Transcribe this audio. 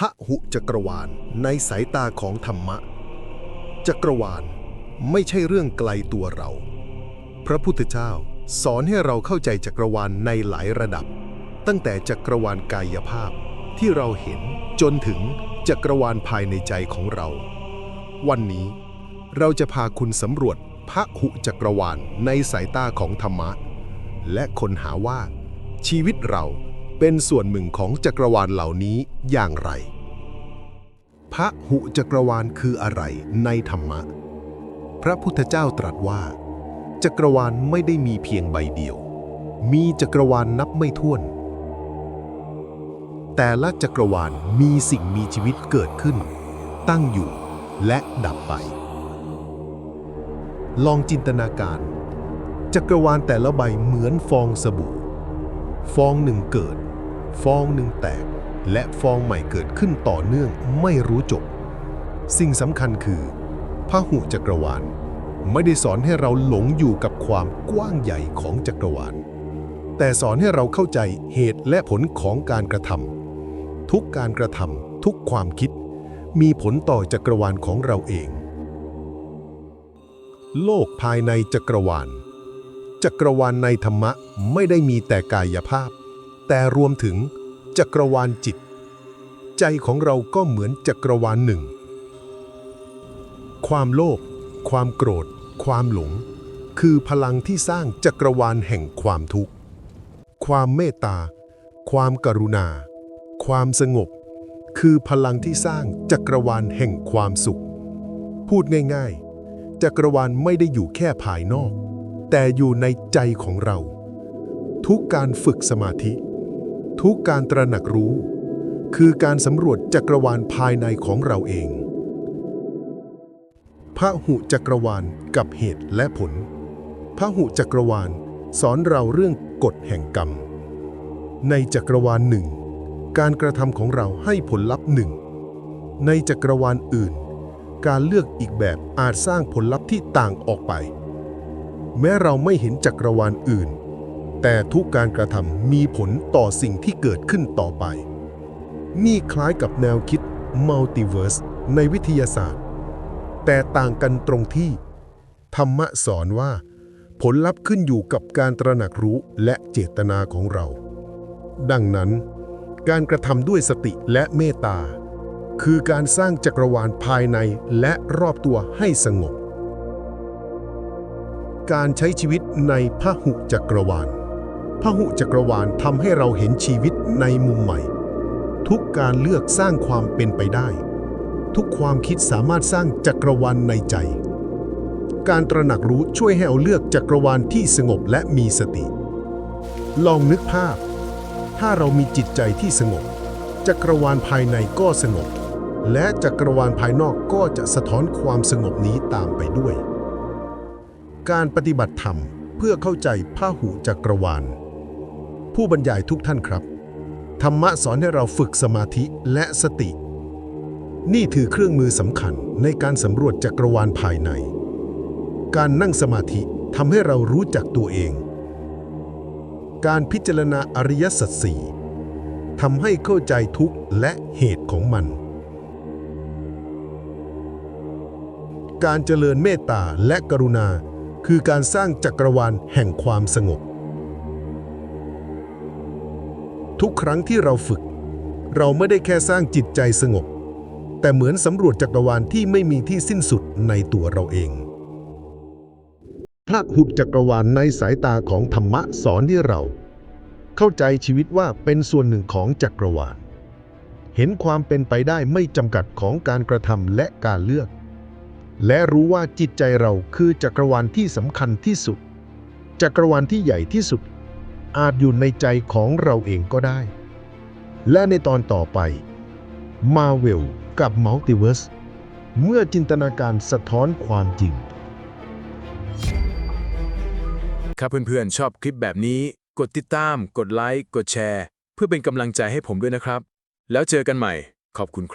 พระหุจักรวาลในสายตาของธรรมะ จักรวาลไม่ใช่เรื่องไกลตัวเรา พระพุทธเจ้าสอนให้เราเข้าใจจักรวาลในหลายระดับ ตั้งแต่จักรวาลกายภาพที่เราเห็นจนถึงจักรวาลภายในใจของเรา วันนี้เราจะพาคุณสำรวจพระหุจักรวาลในสายตาของธรรมะ และค้นหาว่าชีวิตเรา เป็นส่วนหนึ่งของจักรวาลเหล่านี้อย่างไร พระหุจักรวาลคืออะไรในธรรมะ พระพุทธเจ้าตรัสว่า จักรวาลไม่ได้มีเพียงใบเดียว มีจักรวาลนับไม่ถ้วน แต่ละจักรวาลมีสิ่งมีชีวิตเกิดขึ้น ตั้งอยู่และดับไป ลองจินตนาการ จักรวาลแต่ละใบเหมือนฟองสบู่ ฟองหนึ่งเกิด ฟองหนึ่งแตก และฟองใหม่เกิดขึ้นต่อเนื่องไม่รู้จบ สิ่งสำคัญคือพหุจักรวาล ไม่ได้สอนให้เราหลงอยู่กับความกว้างใหญ่ของจักรวาล แต่สอนให้เราเข้าใจเหตุและผลของการกระทำทุกการกระทำทุกความคิด มีผลต่อจักรวาลของเราเอง โลกภายในจักรวาล จักรวาลในธรรมะไม่ได้มีแต่กายภาพ แต่รวมถึงจักรวาลจิต ใจของเราก็เหมือนจักรวาลหนึ่ง ความโลภความโกรธ ความหลง คือพลังที่สร้างจักรวาลแห่งความทุกข์ ความเมตตา ความกรุณา ความสงบ คือพลังที่สร้างจักรวาลแห่งความสุข พูดง่ายๆ จักรวาลไม่ได้อยู่แค่ภายนอก แต่อยู่ในใจของเรา ทุกการฝึกสมาธิ ทุกการตระหนักรู้ คือการสำรวจจักรวาลภายในของเราเองพระหุจักรวาลกับเหตุและผลพระหุจักรวาลสอนเราเรื่องกฎแห่งกรรม ในจักรวาลหนึ่ง การกระทำของเราให้ผลลัพธ์หนึ่ง ในจักรวาลอื่น การเลือกอีกแบบอาจสร้างผลลัพธ์ที่ต่างออกไป แม้เราไม่เห็นจักรวาลอื่น แต่ทุกการกระทำมีผลต่อสิ่งที่เกิดขึ้นต่อไป นี่คล้ายกับแนวคิดมัลติเวิร์สในวิทยาศาสตร์ แต่ต่างกันตรงที่ ธรรมะสอนว่า ผลลัพธ์ขึ้นอยู่กับการตระหนักรู้และเจตนาของเรา ดังนั้น การกระทำด้วยสติและเมตตา คือการสร้างจักรวาลภายในและรอบตัวให้สงบการใช้ชีวิตในพหุจักรวาล พหุจักรวาลทำให้เราเห็นชีวิตในมุมใหม่ ทุกการเลือกสร้างความเป็นไปได้ ทุกความคิดสามารถสร้างจักรวาลในใจ การตระหนักรู้ช่วยให้เราเลือกจักรวาลที่สงบและมีสติ ลองนึกภาพ ถ้าเรามีจิตใจที่สงบ จักรวาลภายในก็สงบ และจักรวาลภายนอกก็จะสะท้อนความสงบนี้ตามไปด้วย การปฏิบัติธรรมเพื่อเข้าใจพหูจักรวาล ผู้บรรยายทุกท่านครับ ธรรมะสอนให้เราฝึกสมาธิและสติ นี่ถือเครื่องมือสำคัญในการสำรวจจักรวาลภายใน การนั่งสมาธิทำให้เรารู้จักตัวเอง การพิจารณาอริยสัจสี่ทำให้เข้าใจทุกข์และเหตุของมัน การเจริญเมตตาและกรุณา คือการสร้างจักรวาลแห่งความสงบ ทุกครั้งที่เราฝึก เราไม่ได้แค่สร้างจิตใจสงบ แต่เหมือนสำรวจจักรวาลที่ไม่มีที่สิ้นสุดในตัวเราเอง พระหุบจักรวาลในสายตาของธรรมะสอนให้เรา เข้าใจชีวิตว่าเป็นส่วนหนึ่งของจักรวาล เห็นความเป็นไปได้ไม่จำกัดของการกระทำและการเลือก และรู้ว่าจิตใจเราคือจักรวาลที่สำคัญที่สุด จักรวาลที่ใหญ่ที่สุด อาจอยู่ในใจของเราเองก็ได้ และในตอนต่อไปมาเวลกับมัลติเวิร์สเมื่อจินตนาการสะท้อนความจริง ครับเพื่อนๆ ชอบคลิปแบบนี้ กดติดตาม กดไลค์ กดแชร์ เพื่อเป็นกำลังใจให้ผมด้วยนะครับ แล้วเจอกันใหม่ ขอบคุณครับ